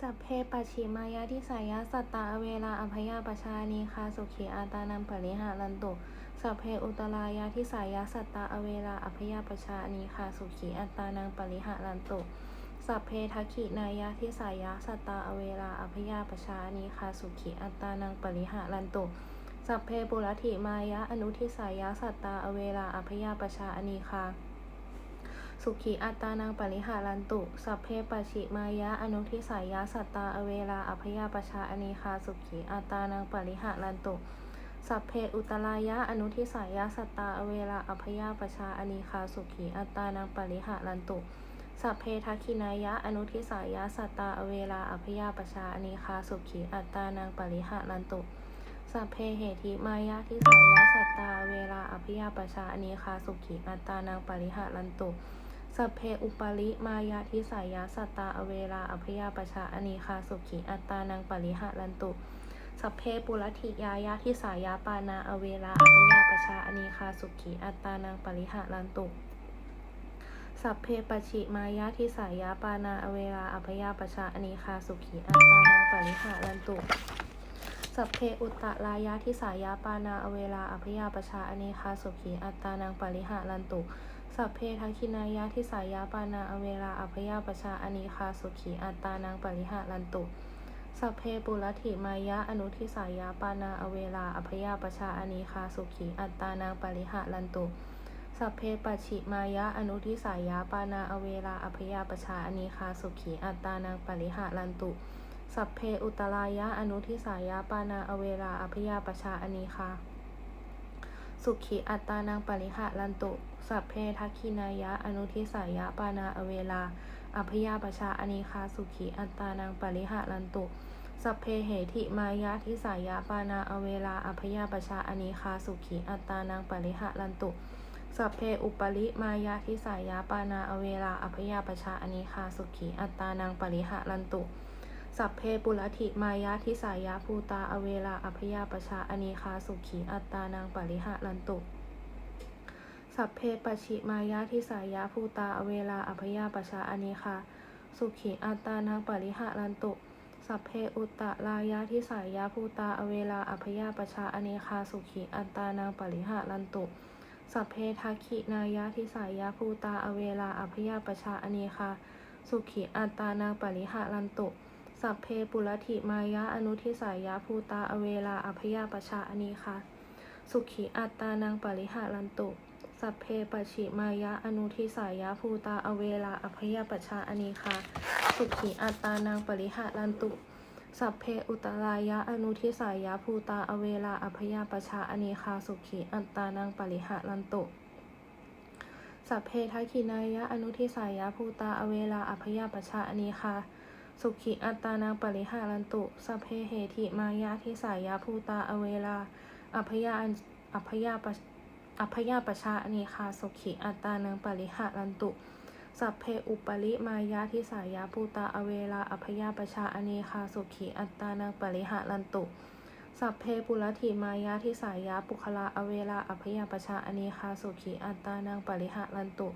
สัพเพปัชิมายาทิสายาสัตตาอเวลาอภยาปชานีคาสุขีอาตานังปริหารันตุ สัพเพอุตรายาทิสายาสัตตาอเวลาอภยาปชานีคาสุขีอัตานังปริหารันตุ สัพเพทักขินายาทิสายาสัตตาอเวลาอภยาปชานีคาสุขีอัตานังปริหารันตุ สัพเพปุรถิมายะอนุทิสายาสัตตาอเวลาอภยาปชาอนีคา สุขีอัตานังปริหารันตุ สัพเพปชิมายะ อนุทิสายาสัตตาอเวลาอภยาปชาอนีคาสุขีอัตานังปริหารันตุ สัพเพอุตรายะ อนุทิสายาสัตตาอเวลาอภยาปชาอนีคาสุขีอัตานังปริหารันตุสัพเพทักขินายะ อนุทิสายาสัตตาอเวลาอภยาปชาอนีคาสุขีอัตตานังปริหารันตุสัพเพเหติมายะทิสายาสัตตาเวลาอภิยาปชาอนีคาสุขีอัตตานังปริหารันตุ สัพเพอุปาริมายะทิสายาสัตตาอเวลาอภิยาปชาอนีคาสุขีอัตตานังปริหารันตุ สัพเพปุรติยายะทิสายาปานาอเวลาอภิยาปชาอนีคาสุขีอัตตานังปริหารันตุ สัพเพปชิมายะทิสายาปานาอเวลาอภยาปชาอนีคาสุขีอัตตานังปริหารันตุสัพเพอุตตรายะทิสายาปานาอเวลาอภยาปชาอเนคาสุขีอัตตานังปริหารันตุ สัพเพทักขินายะทิสายาปานาอเวลาอภยาปชาอเนคาสุขีอัตตานังปริหารันตุ สัพเพปุรถิมายะอนุทิสายาปานาอเวลาอภยาปชาอเนคาสุขีอัตตานังปริหารันตุ สัพเพปัชิมายะอนุทิสายาปานาอเวลาอภยาปชาอเนคาสุขีอัตตานังปริหารันตุ สัพเพอุตรายะอนุทิสายาปานาอเวลาอภิยาปชาอนีคา สุขีอัตตานังปริหะรันตุ สัพเพทักขินายะ อนุทิสายาปานาอเวลา อภิยาปชาอนีคาสุขีอัตตานังปริหะรันตุ สัพเพเหติมายะทิสายาปานาอเวลา อภิยาปชาอนีคาสุขีอัตตานังปริหะรันตุ สัพเพอุปริมายะทิสายาปานาอเวลา อภิยาปชาอนีคาสุขีอัตตานังปริหะรันตุ สัพเพปุรถิมายะทิสายาภูตาอเวลาอภยาปชาอเนคา สุขีอัตตานังปริหะรันตุสัพเพปชิมายะทิสายาภูตาอเวลาอภยาปชาอเนคาสุขีอัตตานังปริหะรันตุสัพเพอุตตรายะทิสายาภูตาอเวลาอภยาปชาอเนคาสุขีอัตตานังปริหะรันตุสัพเพทักขินายะทิสายาภูตาอเวลาอภยาปชาอเนคาสุขีอัตตานังปริหะรันตุ สัพเพปุรถิมายะอนุทิสายาภูตาอเวลาอภยาปชาอนีคาสุขีอัตตานังปริหารันตุ สัพเพปชิมายะอนุทิสายาภูตาอเวลาอภยาปชาอนีคาสุขีอัตตานังปริหารันตุ สัพเพอุตรายะอนุทิสายาภูตาอเวลาอภยาปชาอนีคาสุขีอัตตานังปริหารันตุสัพเพทักขินายะอนุทิสายาภูตาอเวลาอภยาปชาอนีคา สุขีอัตตานังปริหารันตุสัพเพเหติมายะทิสายาภูตาอเวลาอภยาอภยาปอภยาปชาอนีคาสุขีอัตตานังปริหารันตุ สัพเพอุปริมายะทิสายาภูตาอเวลาอภยาปชาอนีคาสุขีอัตตานังปริหารันตุ สัพเพปุรถิมายะทิสายาปุคลาอเวลาอภยาปชาอนีคาสุขีอัตตานังปริหารันตุ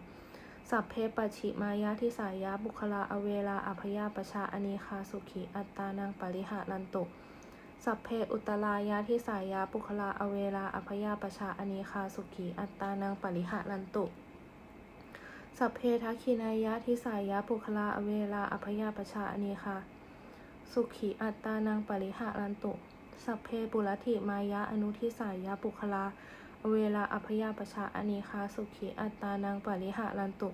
สัพเพปชิมายะทิสายาบุคลาอเวลาอภยาปชาอเนคาสุขีอัตตานังปริหารันตุสัพเพอุตรายะทิสายาบุคลาอเวลาอภยาปชาอเนคาสุขีอัตตานังปริหารันตุสัพเพทักขินายะทิสายาบุคลาอเวลาอภยาปชาอเนคาสุขีอัตตานังปริหารันตุสัพเพปุรถิมายะอนุทิสายาบุคลา เวลาอภยาปชาอนีคาสุขีอัตตานังปริหารันตุ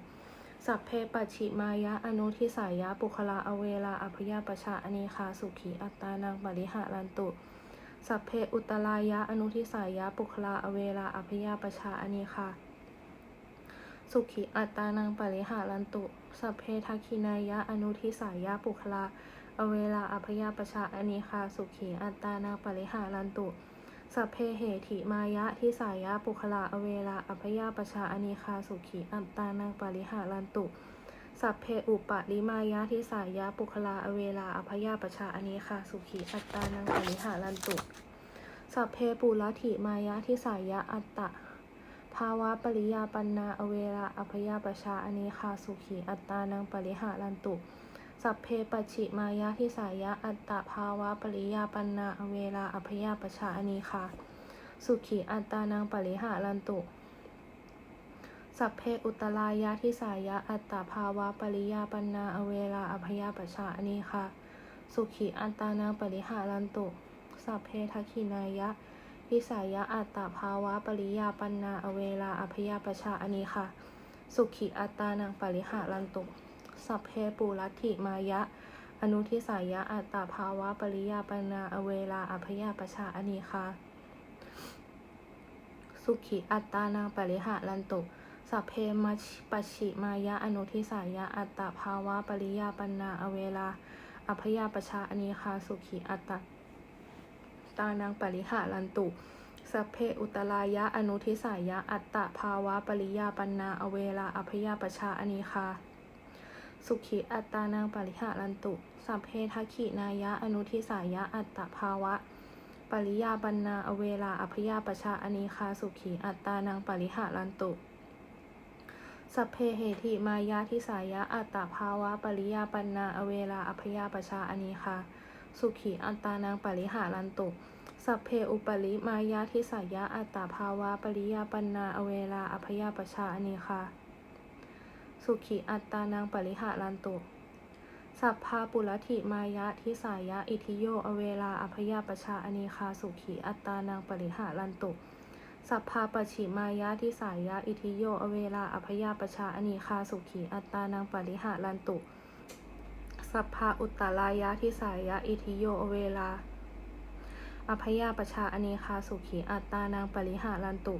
สัพเพปัชิมายะอนุทิสายะปุคลาอเวลาอภยาปชาอนีคาสุขีอัตตานังปริหารันตุ สัพเพอุตรายะอนุทิสายะปุคลาอเวลาอภยาปชาอนีคาสุขีอัตตานังปริหารันตุ สัพเพทักขินายะอนุทิสายะปุคลาอเวลาอภยาปชาอนีคาสุขีอัตตานังปริหารันตุ สัพเพเหติมายะทิสายะปุคลาอเวลาอภยาปชาอนีคาสุขีอัตตานังปริหารันตุ สัพเพอุปะลิมายะทิสายะปุคลาอเวลาอภยาปชาอนีคาสุขีอัตตานังปริหารันตุ สัพเพปุรถิมายะทิสายะอัตตะภาวะปริยาปันนาอเวลาอภยาปชาอนีคาสุขีอัตตานังปริหารันตุ สัพเพปัจฉิมายะทิสายะอัตตภาวะปริยาปันนาเวลาอภยาปชาอนีคาสุขีอัตตานังปริหารันตุ สัพเพอุตรายะทิสายะอัตตภาวะปริยาปันนาเวลาอภยาปชาอนีคาสุขีอัตตานังปริหารันตุ สัพเพทักขินายะทิสายะอัตตภาวะปริยาปันนาเวลาอภยาปชาอนีคาสุขีอัตตานังปริหารันตุ สัพเพปุรัติมายะ อนุทิสายะ อัตตาภาวะ ปริยาปนา อเวลา อภยาปชาอนีคาสุขิอัตตานังปริหารันตุ สัพเพมัชปัชิมายะ อนุทิสายะ อัตตาภาวะ ปริยาปนา อเวลา อภยาปชาอนีคาสุขิอัตตาตานังปริหารันตุสัพเพอุตรายะ อนุทิสายะ อัตตาภาวะ ปริยาปนา อเวลา อภยาปชาอนีคา สุขีอัตานังปริหารันตุ สัพเพทขินายะ อนุทิสายะ อัตตภาวะ ปริยาปันนาอเวลาอภยาปชาอนีคาสุขีอัตตานังปริหารันตุสัพเพเหติมายาทิสายะอัตตภาวะ ปริยาปันนาอเวลาอภยาปชาอนีคาสุขีอัตตานังปริหารันตุ สัพเพอุปริมายาทิสายะอัตตภาวะ ปริยาปันนาอเวลาอภยาปชาอนีคา สุขีอัตตานังปริหารันตุ สัพพาปุรถิมายะทิสายะ อิทิโย อเวลาอภยาปชาอนีคาสุขีอัตตานังปริหารันตุ สัพพาปชิมายะทิสายะ อิทิโย อเวลาอภยาปชาอนีคาสุขีอัตตานังปริหารันตุ สัพพาอุตตรายะทิสายะ อิทิโย อเวลาอภยาปชาอนีคาสุขีอัตตานังปริหารันตุ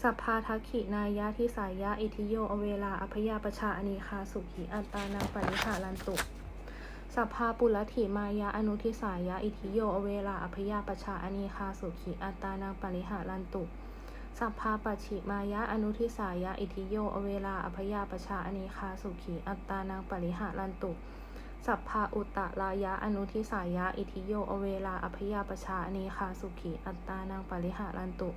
สัพพาทักขินายะทิสายะ อิทิโย อเวลา อภยาปชาอนีคาสุขี อัตตานังปริหารันตุ สัพพาปุรถิมายะ อนุทิสายะ อิทิโย อเวลา อภยาปชาอนีคาสุขี อัตตานังปริหารันตุ สัพพาปัจฉิมายะอนุทิสายะ อิทิโย อเวลา อภยาปชาอนีคาสุขี อัตตานังปริหารันตุสัพพาอุตตรายะอนุทิสายะอิทิโยอเวลาอภยาปชาอนีคาสุขีอัตตานังปริหารันตุ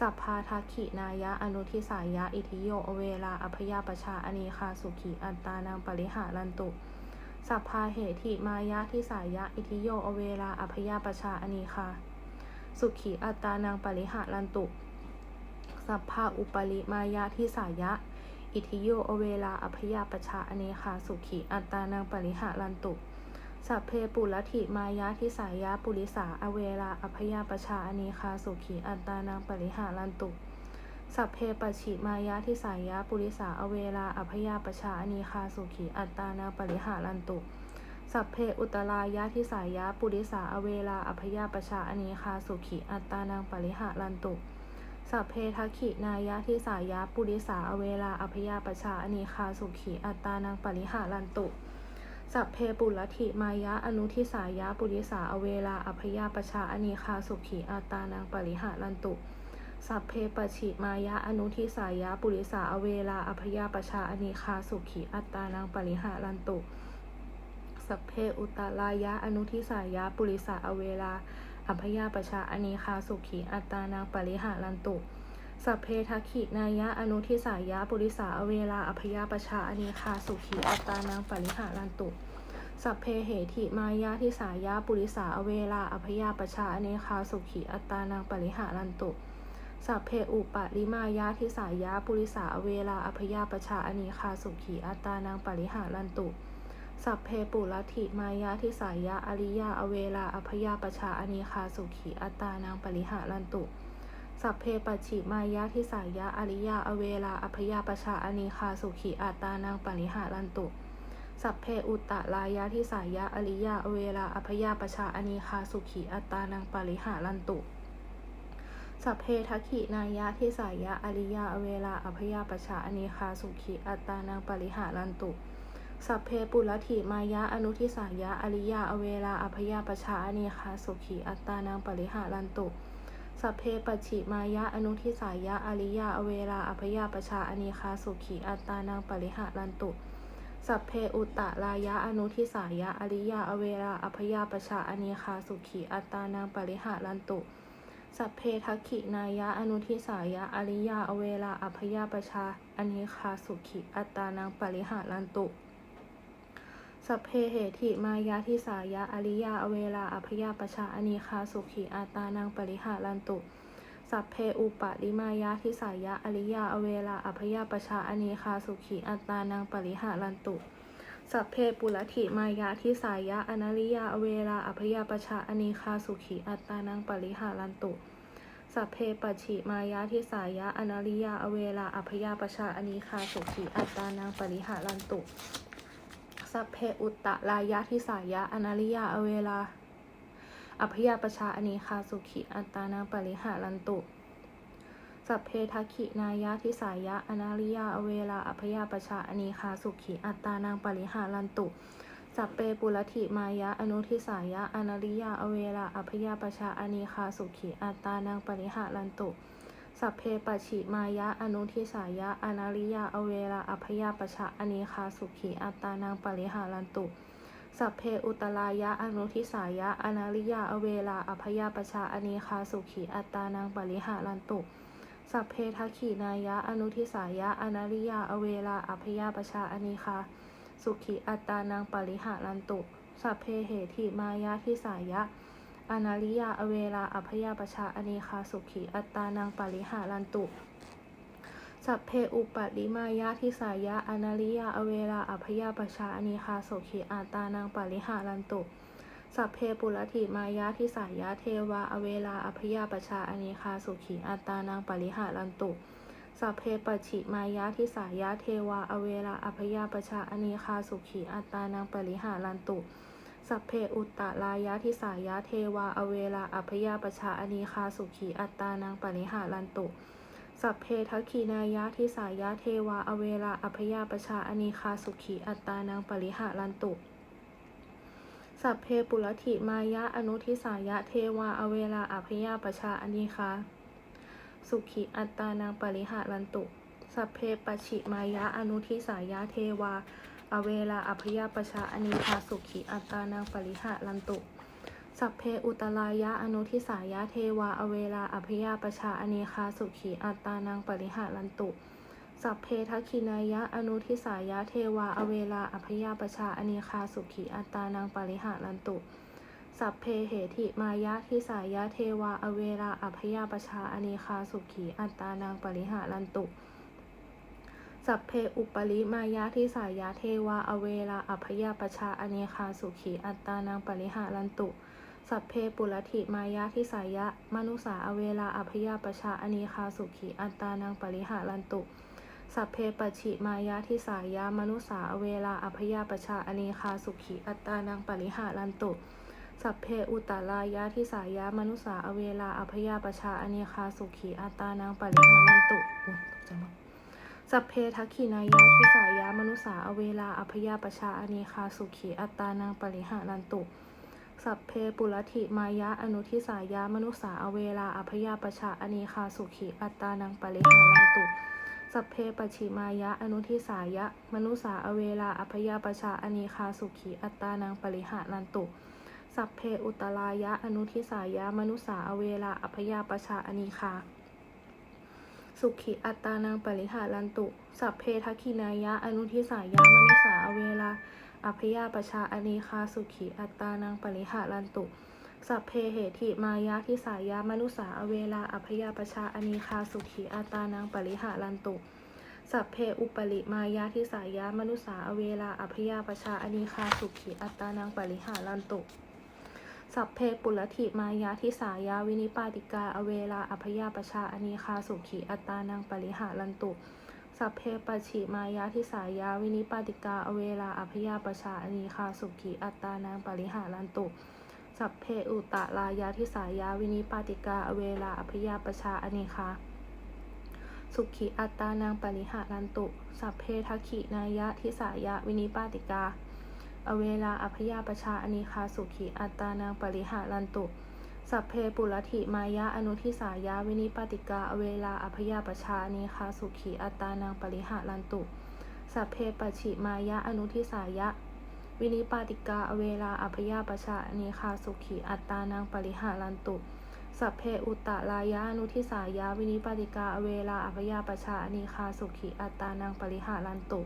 สัพพาทักขินายะ อนุทิสายะ อิทิโยอเวลา อภยาปชาอเนคาสุขี อัตตานังปริหารันตุ สัพพาเหติมายะทิสายะ อิทิโยอเวลา อภยาปชาอเนคา สุขี อัตตานังปริหารันตุ สัพพาอุปริมายะทิสายะ อิทิโยอเวลา อภยาปชาอเนคา สุขี อัตตานังปริหารันตุ สัพเพปุรถิมายะทิสายะปุริสาอเวลาอภยาปชาอนีคาสุขีอัตตานังปริหารันตุ สัพเพปัจฉิมายะทิสายะปุริสาอเวลาอภยาปชาอนีคาสุขีอัตตานังปริหารันตุ สัพเพอุตรายะทิสายะปุริสาอเวลาอภยาปชาอนีคาสุขีอัตตานังปริหารันตุสัพเพทัขินายะทิสายะปุริสาอเวลาอภยาปชาอนีคาสุขีอัตตานังปริหารันตุ สัพเพปุรถิมายะอนุทิสายะปุริสาอเวลาอภยาปชาอนีคาสุขีอัตานังปริหารันตุสัพเพปชิมายะอนุทิสายะปุริสาอเวลาอภยาปชาอนีคาสุขีอัตตานังปริหารันตุ สัพเพอุตตรายะอนุทิสายะปุริสาอเวลาอภยาปชาอนีคาสุขีอัตตานังปริหารันตุ สัพเพทักขินายะอนุทิสายะปุริสาเวลาอภยาปชาอนีคาสุขีอัตานังปริหารันตุ สัพเพเหติมายะทิสายะปุริสาเวลาอภยาปชาอนีคาสุขีอัตานังปริหารันตุสัพเพอุปาริมายะทิสายะปุริสาเวลาอภยาปชาอนีคาสุขีอัตานังปริหารันตุ สัพเพปุรถิมายะทิสายะอริยาอเวลาอภยาปชาอนีคาสุขีอัตตานังปริหารันตุ สัพเพปัจฉิมายะทิสายะอริยาอเวลาอภยาปชาอนีคาสุขีอัตานังปริหารันตุ สัพเพอุตตรายะทิสายะอริยาอเวลาอภยาปชาอนีคาสุขีอัตานังปริหารันตุ สัพเพทักขินายะทิสายะอริยาอเวลาอภยาปชาอนีคาสุขีอัตตานังปริหารันตุสัพเพปุรถิมายะอนุทิสายะอริยาอเวลาอภยาปชาอนีคาสุขีอัตตานังปริหารันตุ สัพเพปัจฉิมายะอนุทิสายะอริยาอเวลาอภยาปชาอนีคาสุขีอัตตานังปริหารันตุ สัพเพอุตตะรายะอนุทิสายะอริยาอเวลาอภยาปชาอนีคาสุขีอัตตานังปริหารันตุ สัพเพทักขินายะอนุทิสายะอริยาอเวลาอภยาปชาอนีคาสุขีอัตตานังปริหารันตุ สัพเพเหติมายาทิสายะอริยาอเวลาอภยาปชาอนีคาสุขีอาตานังปริหารันตุ สัพเพอุปะลิมายาทิสายะอริยาอเวลาอภยาปชาอนีคาสุขีอัตานังปริหารันตุ สัพเพปุรถิมายาทิสายะอนาริยาอเวลาอภยาปชาอนีคาสุขีอัตานังปริหารันตุ สัพเพปชิมายาทิสายะอนาริยาอเวลาอภยาปชาอนีคาสุขีอัตตานังปริหารันตุ สัพเพอุตตะลายะทิสายะอนาริยา อเวลา อภยาประชาอนีคาสุขีอัตตานังปริหารันตุ สัพเพทักขินายะทิสายะอนาริยา อเวลา อภยาประชาอนีคาสุขีอัตตานังปริหารันตุ สัพเพปุรถิมายะ อนุทิสายะอนาริยา อเวลา อภยาประชาอนีคาสุขีอัตตานังปริหารันตุ สัพเพปชิมายะ อนุทิสายะ อนาริยา อเวลาอภยาปชาอเนคาสุขีอัตตานังปริหารันตุ สัพเพอุตรายะ อนุทิสายะ อนาริยา อเวลาอภยาปชาอเนคาสุขีอัตตานังปริหารันตุสัพเพทักขินายะ อนุทิสายะ อนาริยา อเวลาอภยาปชาอเนคา สุขีอัตตานังปริหารันตุ สัพเพเหติมายะทิสายะ อนาริยาอเวลาอภยาปชาอนีคาสุขี อัตตานังปริหารันตุ สัพเพอุปลิมายะทิสายะอนาริยาอเวลาอภยาปชาอนีคาสุขีอัตตานังปริหารันตุ สัพเพปุรถิมายะทิสายะเทวาอเวลาอภยาปชาอนีคาสุขีอัตตานังปริหารันตุสัพเพปัจฉิมายะทิสายะเทวาอเวลาอภยาปชาอนีคาสุขีอัตตานังปริหารันตุ สัพเพอุตตะลายะทิสายะเทวาอเวลาอภยาปชาอนีคาสุขีอัตตานังปริหารันตุ สัพเพทักขีนายะทิสายะเทวาอเวลาอภยาปชาอนีคาสุขีอัตตานังปริหารันตุ สัพเพปุรถิมายะอนุทิสายะเทวาอเวลาอภยาปชาอนีคาสุขีอัตตานังปริหารันตุ สัพเพปัจฉิมายะอนุทิสายะเทวา อเวลาอภยาปชาอนีคาสุขีอัตตานังปริหารันตุ สัพเพอุตรายะอนุทิสายะเทวาอเวลาอภยาปชาอนีคาสุขีอัตตานังปริหารันตุ สัพเพทักขินายะอนุทิสายะเทวาอเวลาอภยาปชาอนีคาสุขีอัตตานังปริหารันตุ สัพเพเหติมายะทิสายะเทวาอเวลาอภยาปชาอนีคาสุขีอัตตานังปริหารันตุ สัพเพอุปริมายะทิสายะเทวาอเวลาอภยาปชาอเนคาสุขีอัตตานังปริหารันตุ สัพเพปุรถิมายะทิสายะมนุสาอเวลาอภยาปชาอเนคาสุขีอัตตานังปริหารันตุสัพเพปัจฉิมายะทิสายะมนุสาอเวลาอภยาปชาอเนคาสุขีอัตตานังปริหารันตุ สัพเพอุตตรายะทิสายะมนุสาอเวลาอภยาปชาอเนคาสุขีอัตตานังปริหารันตุจมก สัพเพทักขินายะทิสายะมนุสาอเวลาอภยาปชาอนีคาสุขีอัตตานังปริหารันตุ สัพเพปุรถิมายะอนุทิสายะมนุสาอเวลาอภยาปชาอนีคาสุขีอัตตานังปริหารันตุ สัพเพปัจฉิมายะอนุทิสายะมนุสาอเวลาอภยาปชาอนีคาสุขีอัตตานังปริหารันตุสัพเพอุตรายะอนุทิสายะมนุสาอเวลาอภยาปชาอนีคา สุขีอัตตานังปริหารันตุ สัพเพทคินายะ อนุทิสายะมนุสาอเวลาอภยาปชาอนีคาสุขีอัตตานังปริหารันตุ สัพเพเหติมายะทิสายะมนุสาอเวลาอภยาปชาอนีคาสุขีอัตตานังปริหารันตุ สัพเพอุปริมายะทิสายะมนุสาอเวลาอภยาปชาอนีคาสุขีอัตตานังปริหารันตุ สัพเพปุรถิมายะทิสายะวินิปาติกา อเวลา อภยาปชาอนีคาสุขีอัตานังปริหารันตุ สัพเพปัจฉิมายะทิสายะวินิปาติกา อเวลา อภยาปชาอนีคาสุขีอัตานังปริหารันตุ สัพเพอุตตะลายะทิสายะวินิปาติกา อเวลา อภยาปชาอนีคาสุขีอัตตานังปริหารันตุ สัพเพทักขินายะทิสายะวินิปาติกา อเวลาอภยาปชาอนีคาสุขีอัตตานังปริหารันตุ สัพเพปุรถิมายะอนุทิสายะ วินิปติกาอเวลาอภยาปชาอนีคาสุขีอัตตานังปริหารันตุสัพเพปัจฉิมายะอนุทิสายะวินิปติกาอเวลาอภยาปชาอนีคาสุขีอัตตานังปริหารันตุสัพเพอุตตะลายะอนุทิสายะวินิปติกาอเวลาอภยาปชาอนีคาสุขีอัตตานังปริหารันตุ